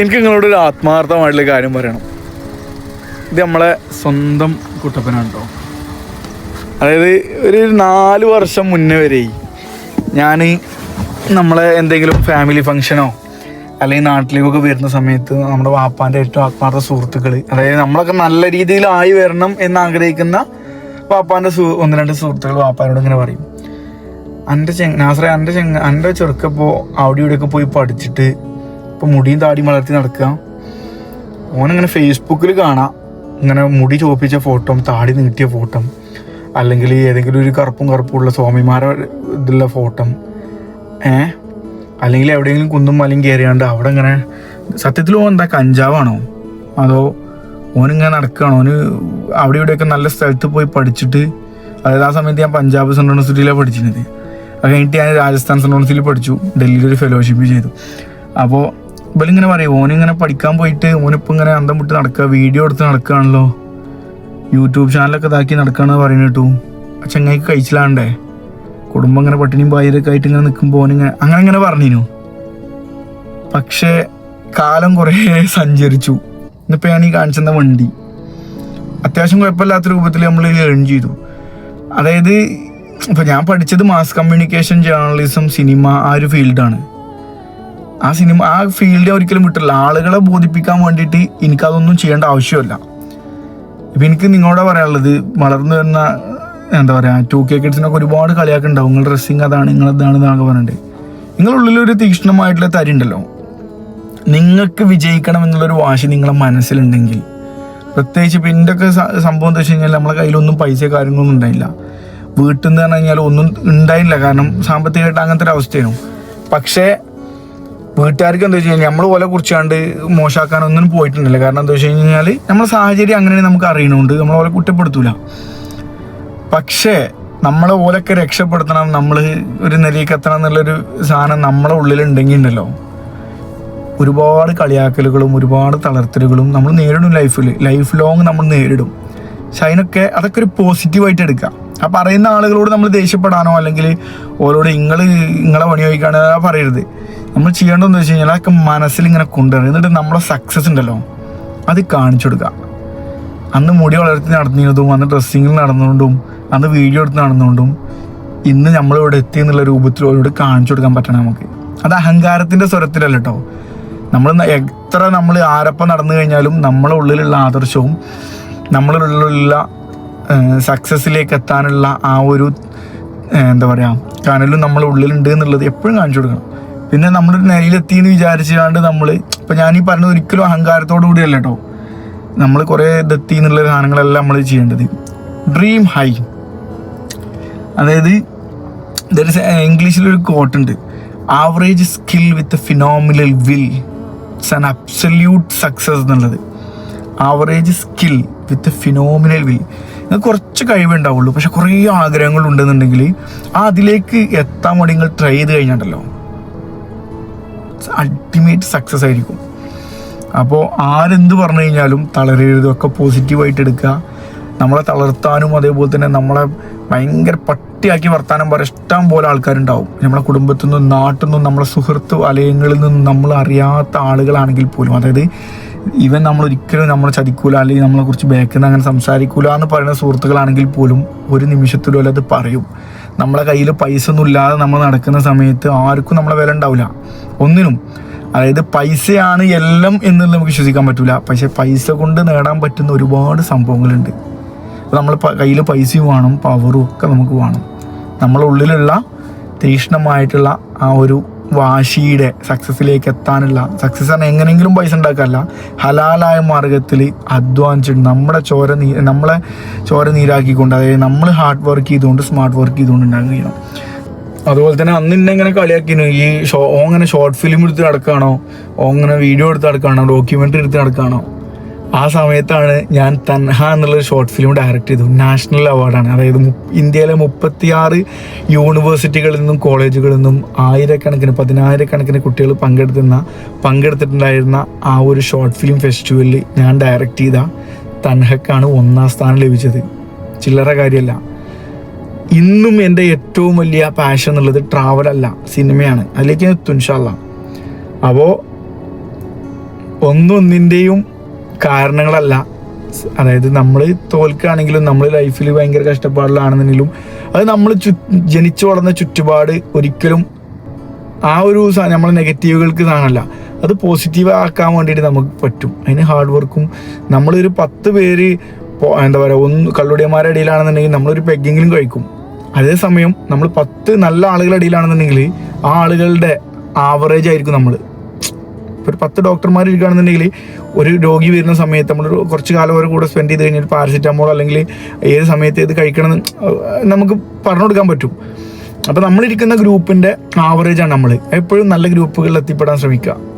എനിക്ക് നിങ്ങളോട് ഒരു ആത്മാർത്ഥമായിട്ടുള്ള കാര്യം പറയണം. ഇത് നമ്മളെ സ്വന്തം കുട്ടപ്പനാണ് കേട്ടോ അതായത് ഒരു നാല് വർഷം മുന്നേ വരെ ഞാൻ നമ്മളെ എന്തെങ്കിലും ഫാമിലി ഫങ്ഷനോ അല്ലെങ്കിൽ നാട്ടിലേക്കൊക്കെ വരുന്ന സമയത്ത് നമ്മുടെ വാപ്പാന്റെ ഏറ്റവും ആത്മാർത്ഥ സുഹൃത്തുക്കൾ അതായത് നമ്മളൊക്കെ നല്ല രീതിയിലായി വരണം എന്ന് ആഗ്രഹിക്കുന്ന വാപ്പാന്റെ സു ഒന്ന് രണ്ട് സുഹൃത്തുക്കൾ വാപ്പാനോട് ഇങ്ങനെ പറയും. എന്റെ ചെങ്ങ നാസറെ എന്റെ ചെങ്ങ എന്റെ ചെറുക്കപ്പോൾ അവിടെ ഇവിടെയൊക്കെ പോയി പഠിച്ചിട്ട് ഇപ്പോൾ മുടിയും താടിയും വളർത്തി നടക്കുക. ഓനങ്ങനെ ഫേസ്ബുക്കിൽ കാണാം. ഇങ്ങനെ മുടി ചോപ്പിച്ച ഫോട്ടോം താടി നീട്ടിയ ഫോട്ടോ അല്ലെങ്കിൽ ഏതെങ്കിലും ഒരു കറുപ്പും കറുപ്പുള്ള സ്വാമിമാരെ ഇതുള്ള ഫോട്ടോ ഏ? അല്ലെങ്കിൽ എവിടെയെങ്കിലും കുന്നും മലയും കയറിയാണ്ട് അവിടെ ഇങ്ങനെ സത്യത്തിൽ ഓൻ എന്താ കഞ്ചാവാണോ? അതോ ഓനിങ്ങനെ നടക്കുകയാണോ? ഓന് അവിടെ ഇവിടെയൊക്കെ നല്ല സ്ഥലത്ത് പോയി പഠിച്ചിട്ട് അതായത് ആ സമയത്ത് ഞാൻ പഞ്ചാബ് സെൻട്രൽ യൂണിവേഴ്സിറ്റിയിലാണ് പഠിച്ചിരുന്നത്. അത് കഴിഞ്ഞിട്ട് ഞാൻ രാജസ്ഥാൻ സെൻട്രൽ യൂണിവേഴ്സിറ്റിയിൽ പഠിച്ചു. ഡൽഹിയിൽ ഒരു ഫെലോഷിപ്പ് ചെയ്തു. അപ്പോൾ ഇവലിങ്ങനെ പറയും ഓനിങ്ങനെ പഠിക്കാൻ പോയിട്ട് ഓനിപ്പോൾ ഇങ്ങനെ അന്തം വിട്ട് നടക്കുക വീഡിയോ എടുത്ത് നടക്കുകയാണല്ലോ. യൂട്യൂബ് ചാനലൊക്കെ ഇതാക്കി നടക്കുകയാണെന്ന് പറയുന്നത് കേട്ടു. ആ ചങ്ങായിക്ക് കഴിച്ചില്ലാണ്ടേ. കുടുംബം ഇങ്ങനെ പട്ടിണിയും പായരൊക്കെ ആയിട്ട് ഇങ്ങനെ നിൽക്കുമ്പോൾ ഓനിങ്ങനെ അങ്ങനെ ഇങ്ങനെ പറഞ്ഞിരുന്നു പക്ഷേ കാലം കുറേ സഞ്ചരിച്ചു. ഇന്നിപ്പോൾ ഞാൻ ഈ കാണിച്ചെന്ന വണ്ടി. അത്യാവശ്യം കുഴപ്പമില്ലാത്ത രൂപത്തിൽ നമ്മൾ ഏൺ ചെയ്തു. അതായത് ഇപ്പം ഞാൻ പഠിച്ചത് മാസ് കമ്മ്യൂണിക്കേഷൻ ജേർണലിസം സിനിമ ആ ഒരു ഫീൽഡാണ് ആ സിനിമ ആ ഫീൽഡ് ഒരിക്കലും വിട്ടില്ല ആളുകളെ ബോധിപ്പിക്കാൻ വേണ്ടിയിട്ട് എനിക്കതൊന്നും ചെയ്യേണ്ട ആവശ്യമില്ല. ഇപ്പം എനിക്ക് നിങ്ങളോട് പറയാനുള്ളത് വളർന്നു വരുന്ന എന്താ പറയുക ടു കെ കിഡ്സിനൊക്കെ ഒരുപാട് കളിയാക്കി ഉണ്ടാവും. നിങ്ങളുടെ ഡ്രസ്സിങ് അതാണ് നിങ്ങൾ നിങ്ങളതാണ് എന്നൊക്കെ പറഞ്ഞിട്ട്. നിങ്ങളുടെ ഒരു തീക്ഷ്ണമായിട്ടുള്ള തരി ഉണ്ടല്ലോ. നിങ്ങൾക്ക് വിജയിക്കണം എന്നുള്ളൊരു വാശി നിങ്ങളെ മനസ്സിലുണ്ടെങ്കിൽ പ്രത്യേകിച്ച് ഇപ്പം എന്റെ ഒക്കെ സംഭവം എന്താ വെച്ച് കഴിഞ്ഞാൽ നമ്മളെ കയ്യിലൊന്നും പൈസ കാര്യങ്ങളൊന്നും ഉണ്ടായില്ല. വീട്ടിൽ നിന്ന് പറഞ്ഞു കഴിഞ്ഞാൽ ഒന്നും ഉണ്ടായില്ല. കാരണം സാമ്പത്തികമായിട്ട് അങ്ങനത്തെ ഒരു അവസ്ഥയായിരുന്നു പക്ഷേ വീട്ടുകാർക്ക് എന്താ വെച്ച് കഴിഞ്ഞാൽ നമ്മൾ പോലെ കുറിച്ചാണ്ട് മോശമാക്കാനൊന്നും പോയിട്ടുണ്ടല്ലോ. കാരണം എന്താ വെച്ച് കഴിഞ്ഞാൽ നമ്മുടെ സാഹചര്യം അങ്ങനെയാണ് നമുക്ക് അറിയണമുണ്ട് നമ്മളെ പോലെ കുറ്റപ്പെടുത്തൂല. പക്ഷേ നമ്മളെ ഓലൊക്കെ രക്ഷപ്പെടുത്തണം നമ്മൾ ഒരു നിലയിലേക്ക് എത്തണം എന്നുള്ളൊരു സാധനം നമ്മളെ ഉള്ളിലുണ്ടെങ്കിൽ ഉണ്ടല്ലോ ഒരുപാട് കളിയാക്കലുകളും ഒരുപാട് തളർത്തലുകളും നമ്മൾ നേരിടും ലൈഫിൽ ലൈഫ് ലോങ് നമ്മൾ നേരിടും. പക്ഷെ അതിനൊക്കെ അതൊക്കെ ഒരു പോസിറ്റീവായിട്ട് എടുക്കാം ആ പറയുന്ന ആളുകളോട് നമ്മൾ ദേഷ്യപ്പെടാനോ അല്ലെങ്കിൽ ഓരോട് നിങ്ങൾ നിങ്ങളെ പണി വഹിക്കാനോ പറയരുത്. നമ്മൾ ചെയ്യേണ്ടതെന്ന് വെച്ച് കഴിഞ്ഞാൽ അതൊക്കെ മനസ്സിൽ ഇങ്ങനെ കൊണ്ടുവരണം. എന്നിട്ട് നമ്മളെ സക്സസ് ഉണ്ടല്ലോ അത് കാണിച്ചു കൊടുക്കുക. അന്ന് മുടി വളർത്തി നടന്നിരുന്നതും അന്ന് ഡ്രസ്സിങ്ങിൽ നടന്നുകൊണ്ടും അന്ന് വീഡിയോ എടുത്ത് നടന്നുകൊണ്ടും ഇന്ന് നമ്മളിവിടെ എത്തി എന്നുള്ള രൂപത്തിൽ അവരോട് കാണിച്ചു കൊടുക്കാൻ പറ്റണം നമുക്ക്. അത് അഹങ്കാരത്തിന്റെ സ്വരത്തിലല്ല കേട്ടോ. നമ്മൾ എത്ര നമ്മൾ ആരപ്പം നടന്നു കഴിഞ്ഞാലും നമ്മളെ ഉള്ളിലുള്ള ആദർശവും നമ്മളുള്ള സക്സസ്സിലേക്ക് എത്താനുള്ള ആ ഒരു എന്താ പറയുക കനലും നമ്മളെ ഉള്ളിലുണ്ട് എന്നുള്ളത് എപ്പോഴും കാണിച്ചു കൊടുക്കണം. പിന്നെ നമ്മൾ നിലയിലെത്തി എന്ന് വിചാരിച്ചാണ്ട് നമ്മൾ ഇപ്പം ഞാൻ ഈ പറഞ്ഞത് ഒരിക്കലും അഹങ്കാരത്തോടു കൂടിയല്ല കേട്ടോ നമ്മൾ കുറേ ഇതെത്തി എന്നുള്ള സാധനങ്ങളെല്ലാം നമ്മൾ ചെയ്യേണ്ടത്. ഡ്രീം ഹൈ അതായത് ഇംഗ്ലീഷിലൊരു കോട്ടുണ്ട് average skill with phenomenal will it's an absolute success എന്നുള്ളത്. Average skill with phenomenal will നിങ്ങൾക്ക് കുറച്ച് കഴിവുണ്ടാവുള്ളൂ. പക്ഷെ കുറേ ആഗ്രഹങ്ങൾ ഉണ്ടെന്നുണ്ടെങ്കിൽ ആ അതിലേക്ക് എത്താൻ വേണ്ടി നിങ്ങൾ ട്രൈ ചെയ്ത് കഴിഞ്ഞിട്ടുണ്ടല്ലോ അൾട്ടിമേറ്റ് സക്സസ് ആയിരിക്കും. അപ്പോൾ ആരെന്ത് പറഞ്ഞു കഴിഞ്ഞാലും തളരരുതൊക്കെ പോസിറ്റീവായിട്ട് എടുക്കുക. നമ്മളെ തളർത്താനും അതേപോലെ തന്നെ നമ്മളെ ഭയങ്കര പട്ടിയാക്കി വർത്താനം പറയാൻ ഇഷ്ടം പോലെ ആൾക്കാരുണ്ടാവും. നമ്മളെ കുടുംബത്തിൽ നിന്നും നാട്ടിൽ നിന്നും നമ്മളെ സുഹൃത്ത് വലയങ്ങളിൽ നിന്നും നമ്മൾ അറിയാത്ത ആളുകളാണെങ്കിൽ പോലും. അതായത് ഇവൻ നമ്മൾ ഒരിക്കലും നമ്മളെ ചതിക്കൂല അല്ലെങ്കിൽ നമ്മളെ കുറിച്ച് ബാക്കിൽ നിന്ന് അങ്ങനെ സംസാരിക്കൂല എന്ന് പറയുന്ന സുഹൃത്തുക്കളാണെങ്കിൽ പോലും ഒരു നിമിഷത്തിലും അത് പറയും. നമ്മളെ കയ്യിൽ പൈസ ഒന്നും ഇല്ലാതെ നമ്മൾ നടക്കുന്ന സമയത്ത് ആർക്കും നമ്മളെ വില ഉണ്ടാവില്ല. ഒന്നിനും അതായത് പൈസയാണ് എല്ലാം എന്നുള്ളത് നമുക്ക് വിശ്വസിക്കാൻ പറ്റില്ല പക്ഷെ പൈസ കൊണ്ട് നേടാൻ പറ്റുന്ന ഒരുപാട് സംഭവങ്ങളുണ്ട്. നമ്മൾ കയ്യിൽ പൈസയും വേണം പവറും ഒക്കെ നമുക്ക് വേണം. നമ്മളുള്ളിലുള്ള തീക്ഷ്ണമായിട്ടുള്ള ആ ഒരു വാശിയുടെ സക്സസ്സിലേക്ക് എത്താനുള്ള സക്സസ് ആണ് എങ്ങനെയെങ്കിലും പൈസ ഉണ്ടാക്കാനല്ല ഹലാലായ മാർഗത്തിൽ അധ്വാനിച്ചിട്ട് നമ്മുടെ ചോര നീ നമ്മളെ ചോര നീരാക്കിക്കൊണ്ട് അതായത് നമ്മൾ ഹാർഡ് വർക്ക് ചെയ്തുകൊണ്ട് സ്മാർട്ട് വർക്ക് ചെയ്തുകൊണ്ട് ഉണ്ടാക്കാൻ ചെയ്യണം. അതുപോലെ തന്നെ അന്ന് ഇന്നെ ഇങ്ങനെ കളിയാക്കിനു ഈ ഷോ അങ്ങനെ ഷോർട്ട് ഫിലിം എടുത്ത് നടക്കുകയാണോ? അങ്ങനെ വീഡിയോ എടുത്ത് നടക്കുകയാണോ? ഡോക്യുമെന്ററി എടുത്ത് നടക്കുകയാണോ? ആ സമയത്താണ് ഞാൻ തൻഹ എന്നുള്ളൊരു ഷോർട്ട് ഫിലിം ഡയറക്റ്റ് ചെയ്തു. നാഷണൽ അവാർഡാണ് അതായത് ഇന്ത്യയിലെ മുപ്പത്തിയാറ് യൂണിവേഴ്സിറ്റികളിൽ നിന്നും കോളേജുകളിൽ നിന്നും ആയിരക്കണക്കിന് പതിനായിരക്കണക്കിന് കുട്ടികൾ പങ്കെടുത്തുന്ന പങ്കെടുത്തിട്ടുണ്ടായിരുന്ന ആ ഒരു ഷോർട്ട് ഫിലിം ഫെസ്റ്റിവലിൽ ഞാൻ ഡയറക്റ്റ് ചെയ്ത തൻഹക്കാണ് ഒന്നാം സ്ഥാനം ലഭിച്ചത്. ചില്ലറ കാര്യമല്ല. ഇന്നും എന്റെ ഏറ്റവും വലിയ പാഷൻ എന്നുള്ളത് ട്രാവൽ അല്ല സിനിമയാണ്. അതിലേക്ക് എത്തും ഇൻഷാല്ല അപ്പോൾ ഒന്നും ഒന്നിന്റെയും കാരണങ്ങളല്ല. അതായത് നമ്മൾ തോൽക്കുകയാണെങ്കിലും നമ്മൾ ലൈഫിൽ ഭയങ്കര കഷ്ടപ്പാടിലാണെന്നുണ്ടെങ്കിലും അത് നമ്മൾ ചു ജനിച്ചു വളർന്ന ചുറ്റുപാട് ഒരിക്കലും ആ ഒരു നമ്മൾ നെഗറ്റീവുകൾക്ക് സാധനമല്ല അത് പോസിറ്റീവ് ആക്കാൻ വേണ്ടിയിട്ട് നമുക്ക് പറ്റും. അതിന് ഹാർഡ് വർക്കും നമ്മളൊരു പത്ത് പേര് എന്താ പറയുക ഒന്ന് കള്ളുടിയന്മാരുടെ ഇടയിലാണെന്നുണ്ടെങ്കിൽ നമ്മളൊരു പെഗ്ഗെങ്കിലും കഴിക്കും. അതേസമയം നമ്മൾ പത്ത് നല്ല ആളുകളുടെ ഇടയിലാണെന്നുണ്ടെങ്കിൽ ആ ആളുകളുടെ ആവറേജ് ആയിരിക്കും നമ്മൾ ഒരു പത്ത് ഡോക്ടർമാർ ഇരിക്കുകയാണെന്നുണ്ടെങ്കിൽ ഒരു രോഗി വരുന്ന സമയത്ത് നമ്മൾ കുറച്ച് കാലം അവരുടെ കൂടെ സ്പെൻഡ് ചെയ്ത് കഴിഞ്ഞാൽ പാരസിറ്റമോൾ അല്ലെങ്കിൽ ഏത് സമയത്ത് ഇത് കഴിക്കണം നമുക്ക് പറഞ്ഞു കൊടുക്കാൻ പറ്റും. അപ്പോൾ നമ്മളിരിക്കുന്ന ഗ്രൂപ്പിന്റെ ആവറേജാണ് നമ്മൾ. എപ്പോഴും നല്ല ഗ്രൂപ്പുകളിൽ എത്തിപ്പെടാൻ ശ്രമിക്കുക.